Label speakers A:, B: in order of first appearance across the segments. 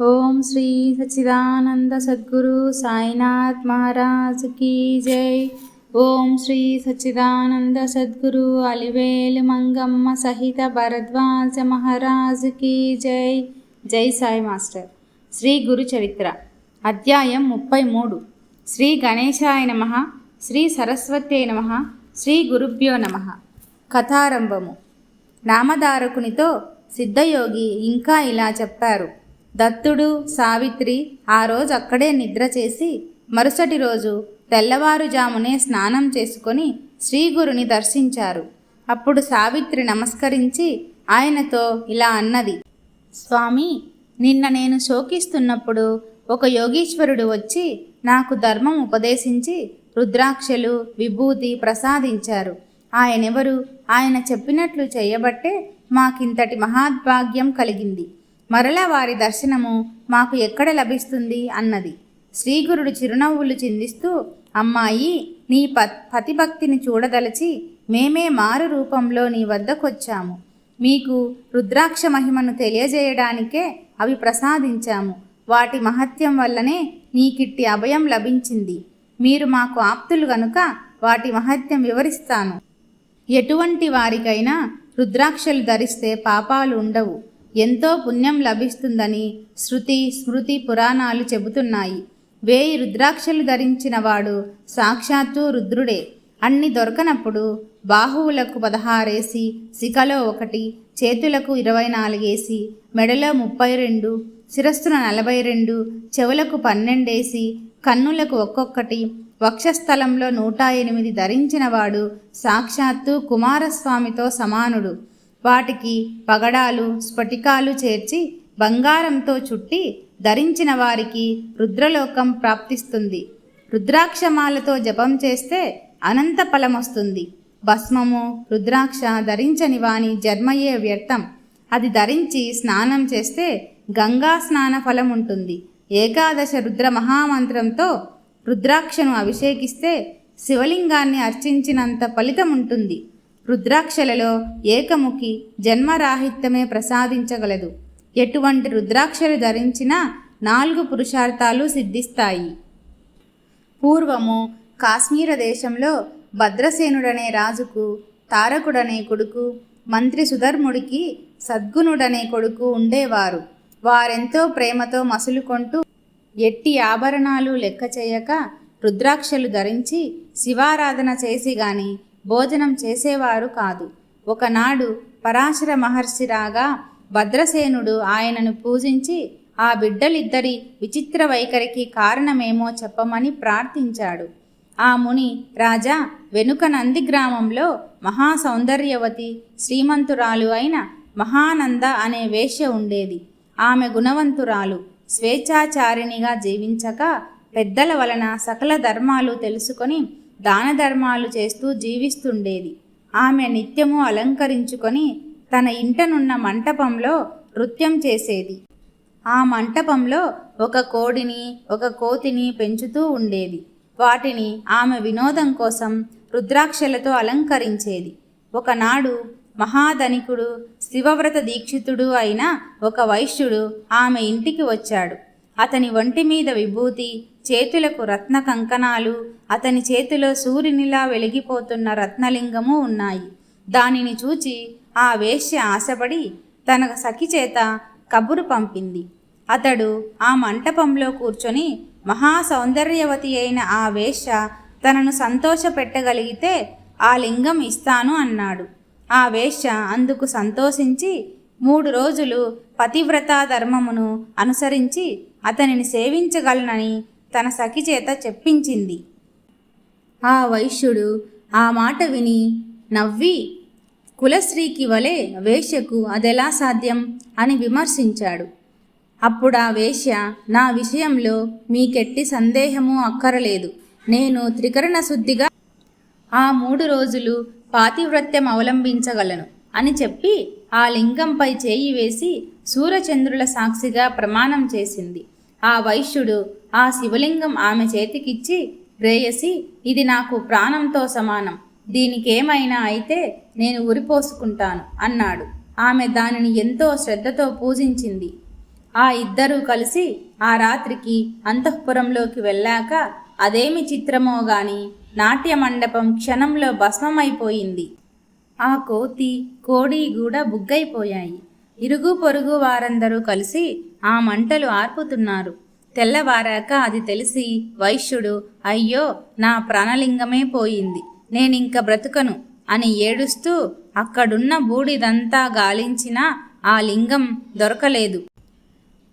A: ఓం శ్రీ సచ్చిదానంద సద్గురు సాయినాథ్ మహారాజ్ కీ జై. ఓం శ్రీ సచ్చిదానంద సద్గురు అలివేలు మంగమ్మ సహిత భరద్వాజ మహారాజ్ కీ జై. జై సాయి మాస్టర్. శ్రీ గురు చరిత్ర. అధ్యాయం ముప్పై మూడు శ్రీ గణేశాయ నమ. శ్రీ సరస్వతే నమ. శ్రీ గురుభ్యో నమ. కథారంభము. నామధారకునితో సిద్ధయోగి ఇంకా ఇలా చెప్పారు. దత్తుడు సావిత్రి ఆ రోజు అక్కడే నిద్ర చేసి మరుసటి రోజు తెల్లవారుజామునే స్నానం చేసుకొని శ్రీగురుని దర్శించారు. అప్పుడు సావిత్రి నమస్కరించి ఆయనతో ఇలా అన్నది స్వామి నిన్న నేను శోకిస్తున్నప్పుడు ఒక యోగీశ్వరుడు వచ్చి నాకు ధర్మం ఉపదేశించి రుద్రాక్షలు విభూతి ప్రసాదించారు. ఆయనెవరు? ఆయన చెప్పినట్లు చేయబట్టే మాకింతటి మహాద్భాగ్యం కలిగింది. మరల వారి దర్శనము మాకు ఎక్కడ లభిస్తుంది అన్నది. శ్రీగురుడు చిరునవ్వులు చిందిస్తూ అమ్మాయి నీ ప పతిభక్తిని చూడదలచి మేమే మారు రూపంలో నీ వద్దకొచ్చాము. మీకు రుద్రాక్ష మహిమను తెలియజేయడానికే అవి ప్రసాదించాము. వాటి మహత్యం వల్లనే నీకిట్టి అభయం లభించింది. మీరు మాకు ఆప్తులు గనుక వాటి మహత్యం వివరిస్తాను. ఎటువంటి వారికైనా రుద్రాక్షలు ధరిస్తే పాపాలు ఉండవు. ఎంతో పుణ్యం లభిస్తుందని శృతి స్మృతి పురాణాలు చెబుతున్నాయి. వేయి రుద్రాక్షలు ధరించిన వాడు సాక్షాత్తు రుద్రుడే. అన్ని దొరకనప్పుడు బాహువులకు పదహారేసి శిఖలో ఒకటి చేతులకు ఇరవై నాలుగేసి మెడలో ముప్పై రెండు శిరస్సున నలభై రెండు చెవులకు పన్నెండేసి కన్నులకు ఒక్కొక్కటి వక్షస్థలంలో నూట ఎనిమిది ధరించినవాడు సాక్షాత్తు కుమారస్వామితో సమానుడు. వాటికి పగడాలు స్ఫటికాలు చేర్చి బంగారంతో చుట్టి ధరించిన వారికి రుద్రలోకం ప్రాప్తిస్తుంది. రుద్రాక్షమాలతో జపం చేస్తే అనంత ఫలమొస్తుంది. భస్మము రుద్రాక్ష ధరించని వాని జన్మయే వ్యర్థం. అది ధరించి స్నానం చేస్తే గంగా స్నాన ఫలం ఉంటుంది ఏకాదశ రుద్ర మహామంత్రంతో రుద్రాక్షను అభిషేకిస్తే శివలింగాన్ని అర్చించినంత ఫలితం ఉంటుంది రుద్రాక్షలలో ఏకముఖి జన్మరాహిత్యమే ప్రసాదించగలదు. ఎటువంటి రుద్రాక్షలు ధరించినా నాలుగు పురుషార్థాలు సిద్ధిస్తాయి. పూర్వము కాశ్మీర దేశంలో భద్రసేనుడనే రాజుకు తారకుడనే కొడుకు మంత్రి సుధర్ముడికి సద్గుణుడనే కొడుకు ఉండేవారు. వారెంతో ప్రేమతో మసులుకొంటూ ఎట్టి ఆభరణాలు లెక్క చేయక రుద్రాక్షలు ధరించి శివారాధన చేసి గాని భోజనం చేసేవారు కాదు. ఒకనాడు పరాశర మహర్షి రాగా భద్రసేనుడు ఆయనను పూజించి ఆ బిడ్డలిద్దరి విచిత్ర వైఖరికి కారణమేమో చెప్పమని ప్రార్థించాడు. ఆ ముని రాజా వెనుక నంది గ్రామంలో మహా సౌందర్యవతి శ్రీమంతురాలు అయిన మహానంద అనే వేష్య ఉండేది. ఆమె గుణవంతురాలు స్వేచ్ఛాచారిణిగా జీవించక పెద్దల వలన సకల ధర్మాలు తెలుసుకొని దాన ధర్మాలు చేస్తూ జీవిస్తుండేది. ఆమె నిత్యము అలంకరించుకొని తన ఇంటనున్న మంటపంలో నృత్యం చేసేది. ఆ మంటపంలో ఒక కోడిని ఒక కోతిని పెంచుతూ ఉండేది. వాటిని ఆమె వినోదం కోసం రుద్రాక్షలతో అలంకరించేది. ఒకనాడు మహాధనికుడు శివవ్రత దీక్షితుడు అయిన ఒక వైశ్యుడు ఆమె ఇంటికి వచ్చాడు. అతని ఒంటి మీద విభూతి చేతులకు రత్న కంకణాలు అతని చేతిలో సూర్యునిలా వెలిగిపోతున్న రత్నలింగము ఉన్నాయి. దానిని చూచి ఆ వేశ్య ఆశపడి తన సఖి చేత కబురు పంపింది. అతడు ఆ మంటపంలో కూర్చొని మహా సౌందర్యవతి అయిన ఆ వేశ్య తనను సంతోషపెట్టగలిగితే ఆ లింగం ఇస్తాను అన్నాడు. ఆ వేశ్య అందుకు సంతోషించి మూడు రోజులు పతివ్రత ధర్మమును అనుసరించి అతనిని సేవించగలనని తన సఖి చేత చెప్పించింది. ఆ వైశ్యుడు ఆ మాట విని నవ్వి కులశ్రీకి వలె వేశ్యకు అదెలా సాధ్యం? అని విమర్శించాడు. అప్పుడు ఆ వేశ్య నా విషయంలో మీకెట్టి సందేహము అక్కరలేదు. నేను త్రికరణ శుద్ధిగా ఆ మూడు రోజులు పాతివ్రత్యం అవలంబించగలను అని చెప్పి ఆ లింగంపై చేయి వేసి సూర్యచంద్రుల సాక్షిగా ప్రమాణం చేసింది. ఆ వైశ్యుడు ఆ శివలింగం ఆమె చేతికిచ్చి రేయసి ఇది నాకు ప్రాణంతో సమానం. దీనికేమైనా అయితే నేను ఉరిపోసుకుంటాను అన్నాడు. ఆమె దానిని ఎంతో శ్రద్ధతో పూజించింది. ఆ ఇద్దరూ కలిసి ఆ రాత్రికి అంతఃపురంలోకి వెళ్ళాక అదేమి చిత్రమో గాని నాట్య మండపం క్షణంలో భస్మమైపోయింది. ఆ కోతి కోడి కూడా బుగ్గైపోయాయి. ఇరుగు పొరుగు వారందరూ కలిసి ఆ మంటలు ఆర్పుతున్నారు. తెల్లవారాక అది తెలిసి వైశ్యుడు అయ్యో నా ప్రాణలింగమే పోయింది. నేనింక బ్రతుకను అని ఏడుస్తూ అక్కడున్న బూడిదంతా గాలించినా ఆ లింగం దొరకలేదు.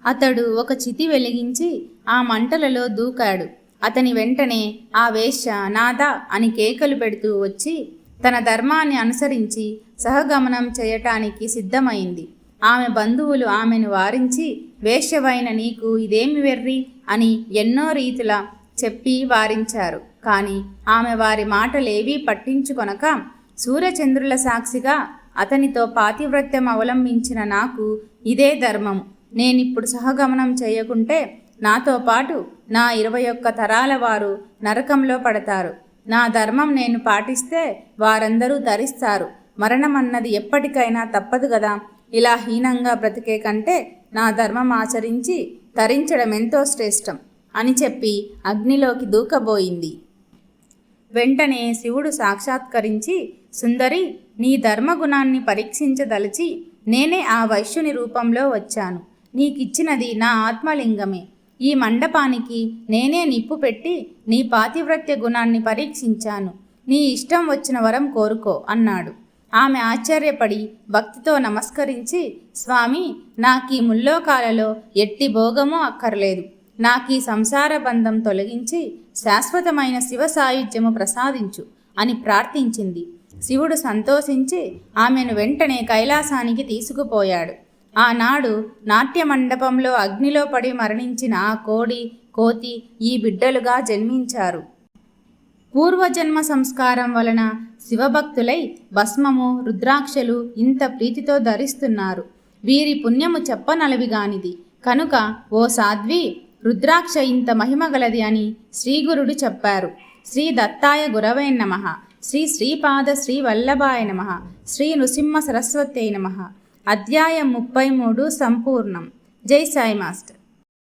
A: అతడు ఒక చితి వెలిగించి ఆ మంటలలో దూకాడు. అతని వెంటనే ఆ వేష నాథ అని కేకలు పెడుతూ వచ్చి తన ధర్మాన్ని అనుసరించి సహగమనం చేయటానికి సిద్ధమైంది. ఆమె బంధువులు ఆమెను వారించి వేశ్యవైన నీకు ఇదేమి వెర్రి? అని ఎన్నో రీతుల చెప్పి వారించారు. కానీ ఆమె వారి మాటలేవీ పట్టించుకొనక సూర్యచంద్రుల సాక్షిగా అతనితో పాతివ్రత్యం అవలంబించిన నాకు ఇదే ధర్మం. నేనిప్పుడు సహగమనం చేయకుంటే నాతో పాటు నా ఇరవై ఒక్క తరాల వారు నరకంలో పడతారు. నా ధర్మం నేను పాటిస్తే వారందరూ ధరిస్తారు మరణమన్నది ఎప్పటికైనా తప్పదు కదా. ఇలా హీనంగా బ్రతికే కంటే నా ధర్మం ఆచరించి తరించడం ఎంతో శ్రేష్టం అని చెప్పి అగ్నిలోకి దూకబోయింది. వెంటనే శివుడు సాక్షాత్కరించి సుందరి నీ ధర్మగుణాన్ని పరీక్షించదలిచి నేనే ఆ వైశ్యుని రూపంలో వచ్చాను. నీకిచ్చినది నా ఆత్మలింగమే. ఈ మండపానికి నేనే నిప్పు పెట్టి నీ పాతివ్రత్య గుణాన్ని పరీక్షించాను. నీ ఇష్టం వచ్చిన వరం కోరుకో అన్నాడు. ఆమె ఆశ్చర్యపడి భక్తితో నమస్కరించి స్వామి నాకీ ముల్లోకాలలో ఎట్టి భోగమూ అక్కర్లేదు. నాకీ సంసార బంధం తొలగించి శాశ్వతమైన శివ సాయుధ్యము ప్రసాదించు అని ప్రార్థించింది. శివుడు సంతోషించి ఆమెను వెంటనే కైలాసానికి తీసుకుపోయాడు. ఆనాడు నాట్య మండపంలో అగ్నిలో పడి మరణించిన ఆ కోడి కోతి ఈ బిడ్డలుగా జన్మించారు. పూర్వజన్మ సంస్కారం వలన శివభక్తులై భస్మము రుద్రాక్షలు ఇంత ప్రీతితో ధరిస్తున్నారు. వీరి పుణ్యము చెప్పనలవిగానిది. కనుక ఓ సాధ్వి రుద్రాక్ష ఇంత మహిమగలది అని శ్రీగురుడు చెప్పారు. శ్రీ దత్తాయ గురవై నమ. శ్రీ శ్రీపాద శ్రీ వల్లభాయ నమ. శ్రీ నృసింహ సరస్వతి నమ. అధ్యాయం ముప్పై మూడు సంపూర్ణం. జై సాయి మాస్టర్.